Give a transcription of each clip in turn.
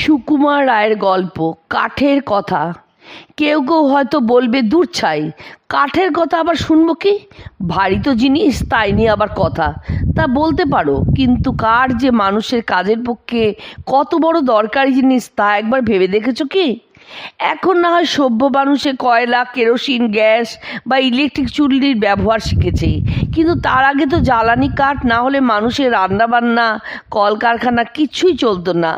সুকুমার রায়ের গল্প, কাঠের কথা। কেউ কেউ হয়তো বলবে, দূর ছাই, কাঠের কথা আবার শুনব কি? ভারী তো জিনিস, তাই নিয়ে আবার কথা। তা বলতে পারো, কিন্তু কার যে মানুষের কাজের পক্ষে কত বড় দরকারি জিনিস, তা একবার ভেবে দেখেছ কি? এখন না হয় সভ্য মানুষে কয়লা, কেরোসিন, গ্যাস বা ইলেকট্রিক চুল্লির ব্যবহার শিখেছে। কিন্তু তার আগে তো জ্বালানি কাঠ, না হলে মানুষের রান্নাবান্না, কলকারখানা কিছুই চলতো না।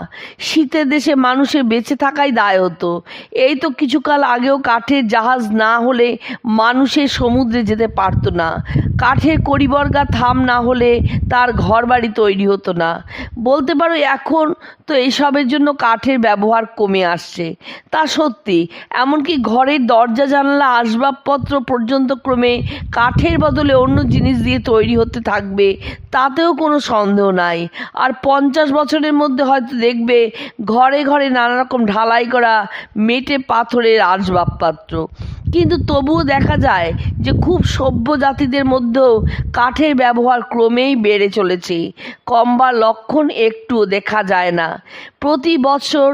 শীতের দেশে মানুষের বেঁচে থাকাই দায় হতো। এই তো কিছুকাল আগেও কাঠের জাহাজ না হলে মানুষের সমুদ্রে যেতে পারতো না। কাঠের কড়িবর্গা থাম না হলে তার ঘরবাড়ি তৈরি হতো না। বলতে পারো এখন তো এসবের জন্য কাঠের ব্যবহার কমে আসছে। তা সত্যি, এমনকি ঘরের দরজা জানলা আসবাবপত্র পর্যন্ত ক্রমে কাঠের বদলে অন্য জিনিস দিয়ে তৈরি হতে থাকবে, তাতেও কোনো সন্দেহ নাই। আর পঞ্চাশ বছরের মধ্যে হয়তো দেখবে, ঘরে ঘরে নানা রকম ঢালাই করা মেটে পাথরের আসবাবপত্র। কিন্তু তবুও দেখা যায় যে খুব সভ্য জাতিদের মধ্যেও কাঠের ব্যবহার ক্রমেই বেড়ে চলেছে। কমবার লক্ষণ একটুও দেখা যায় না। প্রতি বছর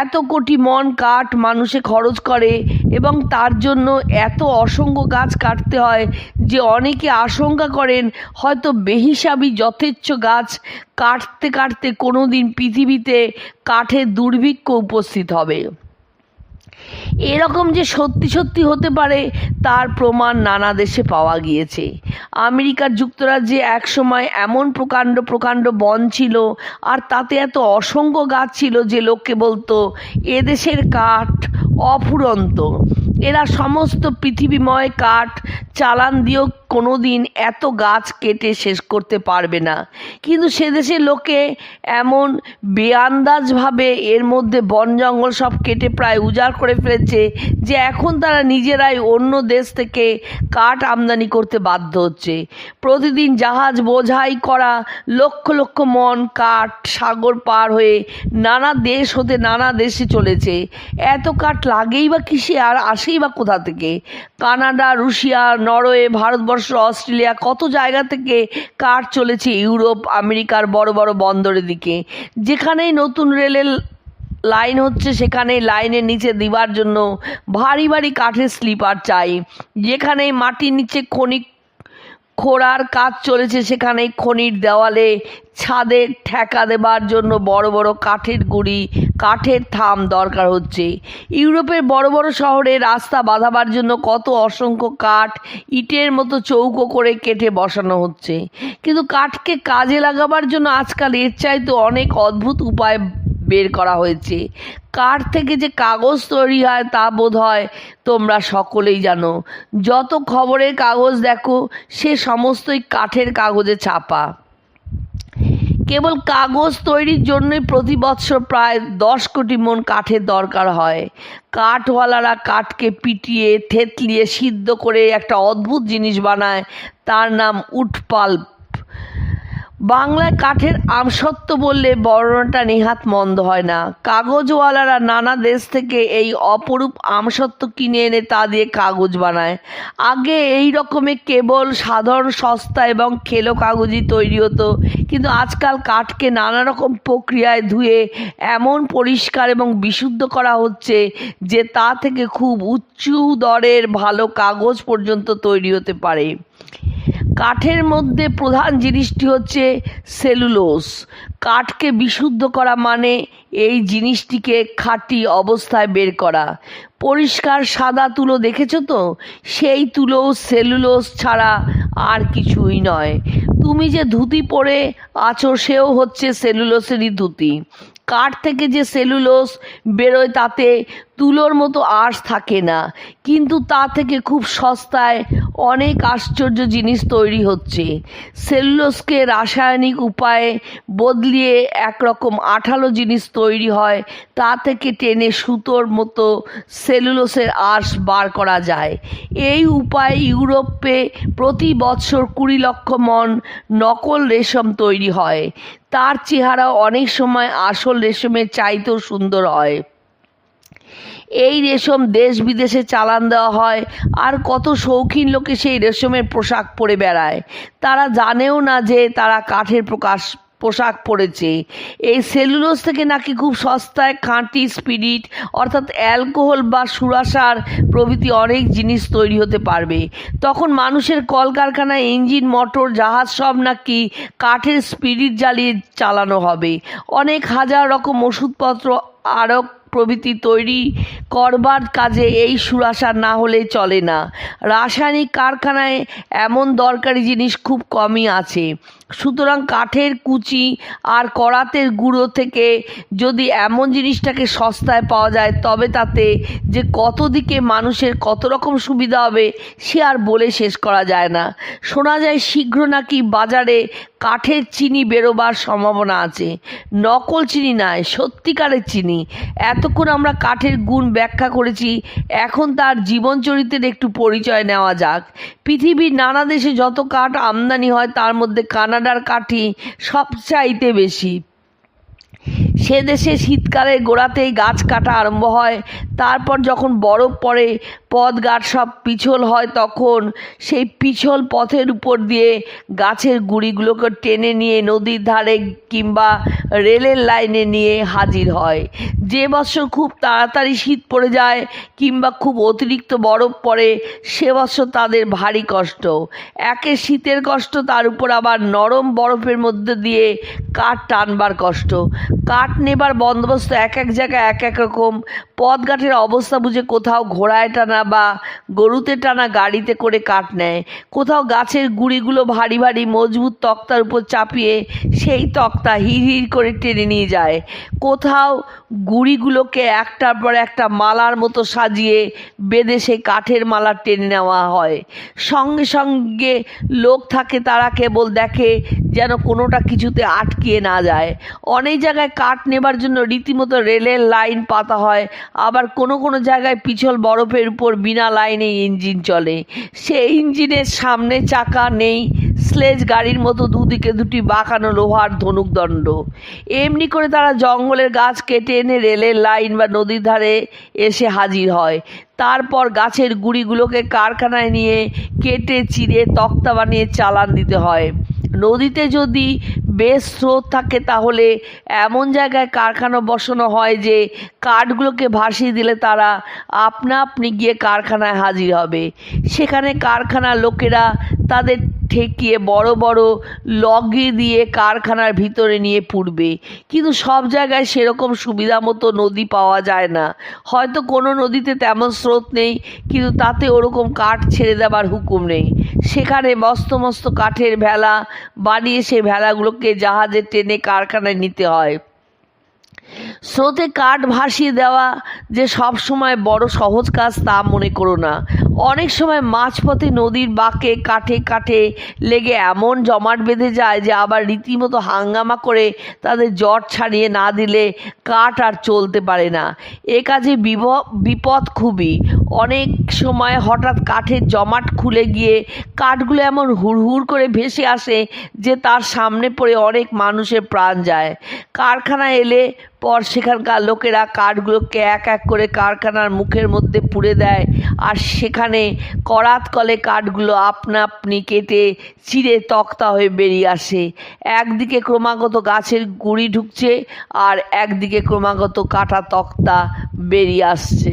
এত কোটি মন কাঠ মানুষে খরচ করে এবং তার জন্য এত অসংখ্য গাছ কাটতে হয় যে অনেকে আশঙ্কা করেন হয়তো বেহিসাবি যথেচ্ছ গাছ কাটতে কাটতে কোনো দিন পৃথিবীতে কাঠের দুর্ভিক্ষ উপস্থিত হবে। এরকম যে সত্যি সত্যি হতে পারে, তার প্রমাণ নানা দেশে পাওয়া গিয়েছে। আমেরিকার যুক্তরাজ্যে একসময় এমন প্রকাণ্ড প্রকাণ্ড বন ছিল, আর তাতে এত অসংখ্য গাছ ছিল যে লোককে বলতো এদেশের কাঠ অফুরন্ত। এরা সমস্ত পৃথিবীময় কাঠ, চালান দিয়েও কোনো দিন এত গাছ কেটে শেষ করতে পারবে না। কিন্তু সে দেশের লোকে এমন বেআন্দাজভাবে এর মধ্যে বন জঙ্গল সব কেটে প্রায় উজাড় করে ফেলেছে যে এখন তারা নিজেরাই অন্য দেশ থেকে কাঠ আমদানি করতে বাধ্য হচ্ছে। প্রতিদিন জাহাজ বোঝাই করা লক্ষ লক্ষ মন কাঠ সাগর পার হয়ে নানা দেশ হতে নানা দেশে চলেছে। এত কাঠ লাগেই বা কিসে? আর আসেই বা কোথা থেকে? Canada, Russia, Norway, Bharatvarsha, Australia, কত জায়গা থেকে কার চলেছে ইউরোপ, আমেরিকার বড় বড় বন্দরের দিকে? যেখানেই নতুন রেলের লাইন হচ্ছে সেখানে লাইনের নিচে দিবার জন্য ভারী ভারী কাঠের স্লিপার চাই। যেখানে মাটির নিচে খনি খোঁড়ার কাজ চলেছে সেখানে খনির দেওয়ালে ছাদে ঠেকা দেবার জন্য বড় বড় কাঠের গুঁড়ি, কাঠের থাম দরকার হচ্ছে। ইউরোপের বড় বড় শহরে রাস্তা বাঁধাবার জন্য কত অসংখ্য কাঠ ইটের মতো চৌকো করে কেটে বসানো হচ্ছে। কিন্তু কাঠকে কাজে লাগাবার জন্য আজকাল এর চাইতে অনেক অদ্ভুত উপায় বের করা হয়েছে। কাঠ থেকে যে কাগজ তৈরি হয় তা বোধ হয় তোমরা সকলেই জানো। যত খবরের কাগজ দেখো, সে সমস্তই কাঠের কাগজে ছাপা। কেবল কাগজ তৈরির জন্যই প্রতি বৎসর প্রায় দশ কোটি মন কাঠের দরকার হয়। কাঠওয়ালারা কাঠকে পিটিয়ে, থেতলিয়ে সিদ্ধ করে একটা অদ্ভুত জিনিস বানায়। তার নাম উটপাল্প বাংলায় কাঠের আমসত্ব বললে বর্ণনাটা নেহাত মন্দ হয় না। কাগজওয়ালারা নানা দেশ থেকে এই অপরূপ আমসত্ব কিনে এনে তা দিয়ে কাগজ বানায়। আগে এই রকমের কেবল সাধারণ সস্তা এবং খেলো কাগজই তৈরি হতো, কিন্তু আজকাল কাঠকে নানা রকম প্রক্রিয়ায় ধুয়ে এমন পরিষ্কার এবং বিশুদ্ধ করা হচ্ছে যে তা থেকে খুব উচ্চ দরের ভালো কাগজ পর্যন্ত তৈরি হতে পারে। কাঠের মধ্যে প্রধান জিনিসটি হচ্ছে সেলুলোস কাঠকে বিশুদ্ধ করা মানে এই জিনিসটিকে খাঁটি অবস্থায় বের করা। পরিষ্কার সাদা তুলো দেখেছ তো? সেই তুলো সেলুলোস ছাড়া আর কিছুই নয়। তুমি যে ধুতি পরে আছো সেও হচ্ছে সেলুলোসেরই ধুতি। কাঠ থেকে যে সেলুলোস বেরোয় তাতে তুলোর মতো আঁশ থাকে না। কিন্তু তা থেকে খুব সস্তায় অনেক আশ্চর্য জিনিস তৈরি হচ্ছে। সেলুলোসকে রাসায়নিক উপায়ে বদলিয়ে একরকম আঠালো জিনিস তৈরি হয়, তা থেকে টেনে সুতোর মতো সেলুলোসের আঁশ বার করা যায়। এই উপায়ে ইউরোপে প্রতি বছর কুড়ি লক্ষ মন নকল রেশম তৈরি হয়। তার চেহারা অনেক সময় আসল রেশমের চাইতেও সুন্দর হয়। এই রেশম দেশ বিদেশে চালান দেওয়া হয়, আর কত শৌখিন লোকে সেই রেশমের পোশাক পরে বেড়ায়। তারা জানেও না যে তারা কাঠের প্রকাশ পোশাক পরেছে। এই সেলুলোজ থেকে নাকি খুব সস্তায় খাঁটি স্পিরিট অর্থাৎ অ্যালকোহল বা সুরাসার প্রভৃতি অনেক জিনিস তৈরি হতে পারবে। তখন মানুষের কলকারখানায় ইঞ্জিন মোটর জাহাজ সব নাকি কাঠের স্পিরিট জ্বালিয়ে চালানো হবে। অনেক হাজার রকম ওষুধপত্র আরও প্রভৃতি তৈরি করবার কাজে এই সুরাসা না হলে চলে না। রাসায়নিক কারখানায় এমন দরকারি জিনিস খুব কমই আছে। সুতরাং কাঠের কুচি আর করাতের গুঁড়ো থেকে যদি এমন জিনিসটাকে সস্তায় পাওয়া যায়, তবে তাতে যে কত দিকে মানুষের কত রকম সুবিধা হবে, সে আর বলে শেষ করা যায় না। শোনা যায় শীঘ্র নাকি বাজারে কাঠের চিনি বেরোবার সম্ভাবনা আছে। নকল চিনি নয়, সত্যিকারের চিনি। এতক্ষণ আমরা কাঠের গুণ ব্যাখ্যা করেছি, এখন তার জীবন চরিত্রের একটু পরিচয় নেওয়া যাক। পৃথিবীর নানা দেশে যত কাঠ আমদানি হয়, তার মধ্যে কানাডার কাঠি সবচাইতে বেশি। সে দেশে শীতকালের গোড়াতেই গাছ কাটা আরম্ভ হয়। তারপর যখন বরফ পড়ে পথঘাট সব পিছল হয় তখন সেই পিছল পথের উপর দিয়ে গাছের গুঁড়িগুলোকে টেনে নিয়ে নদীর ধারে কিংবা রেলের লাইনে নিয়ে হাজির হয়। যে বছর খুব তাড়াতাড়ি শীত পড়ে যায় কিংবা খুব অতিরিক্ত বরফ পড়ে, সে বছর তাদের ভারী কষ্ট। একে শীতের কষ্ট, তার উপর আবার নরম বরফের মধ্যে দিয়ে কাঠ টানবার কষ্ট। কাঠ নেবার বন্দোবস্ত এক এক জায়গায় এক এক রকম। পথঘাটের অবস্থা বুঝে কোথাও ঘোড়ায় টানা বা গরুতে টানা গাড়িতে করে কাঠ নেয়। কোথাও গাছের গুঁড়িগুলো ভারী ভারী মজবুত তক্তার উপর চাপিয়ে সেই তক্তা হিড় করে টেনে নিয়ে যায়। কোথাও গুঁড়িগুলোকে একটার পর একটা মালার মতো সাজিয়ে বেঁধে সেই কাঠের মালা টেনে নেওয়া হয়। সঙ্গে সঙ্গে লোক থাকে তারা কেবল দেখে যেন কোনোটা কিছুতে আটকিয়ে না যায়। অনেক জায়গায় কাঠ নেবার জন্য রীতিমতো রেলের লাইন পাতা হয়। আবার কোনো কোনো জায়গায় পিছল বরফের উপর বিনা লাইনে ইঞ্জিন চলে। সেই ইঞ্জিনের সামনে চাকা নেই। স্লেজ গাড়ির মতো দুদিকে দুটি বাঁকানো লোহার ধনুকদণ্ড। এমনি করে তারা জঙ্গলের গাছ কেটে এনে রেলের লাইন বা নদীর ধারে এসে হাজির হয়। তারপর গাছের গুঁড়িগুলোকে কারখানায় নিয়ে কেটে চিড়ে তক্তা বানিয়ে চালান দিতে হয়। নদীতে যদি বেশ স্রোত থাকে তাহলে এমন জায়গায় কারখানা বসানো হয় যে কাঠগুলোকে ভাসিয়ে দিলে তারা আপনা আপনি গিয়ে কারখানায় হাজির হবে। সেখানে কারখানার লোকেরা তাদের ঠেকিয়ে বড় বড় লগি দিয়ে কারখানার ভিতরে নিয়ে পুড়বে। কিন্তু সব জায়গায় সেরকম সুবিধা মতো নদী পাওয়া যায় না। হয়তো কোনো নদীতে তেমন স্রোত নেই, কিন্তু তাতে ওরকম কাঠ ছেড়ে দেবার হুকুম নেই। সেখানে মস্ত মস্ত কাঠের ভেলা বানিয়ে সে ভেলাগুলোকে জাহাজে টেনে কারখানায় নিতে হয়। স্রোতে কাঠ ভাসিয়ে দেওয়া যে সব সময় বড় সহজ কাজ তা মনে করো না। অনেক সময় মাঝপথে নদীর বাঁকে কাঠে কাঠে লেগে এমন জমাট বেঁধে যায় যে আবার রীতিমতো হাঙ্গামা করে তাদের জট ছাড়িয়ে না দিলে কাঠ আর চলতে পারে না। এ কাজে বিপদ খুবই। অনেক সময় হঠাৎ কাঠের জমাট খুলে গিয়ে কাঠগুলো এমন হুড়হুড় করে ভেসে আসে যে তার সামনে পড়ে অনেক মানুষের প্রাণ যায়। কারখানায় এলে পর সেখানকার লোকেরা কাঠগুলোকে এক এক করে কারখানার মুখের মধ্যে পুড়ে দেয় আর সেখানে করাত কলে কাঠগুলো আপনা আপনি কেটে চিড়ে তক্তা হয়ে বেরিয়ে আসে। একদিকে ক্রমাগত গাছের গুঁড়ি ঢুকছে আর একদিকে ক্রমাগত কাটা তক্তা বেরিয়ে আসছে।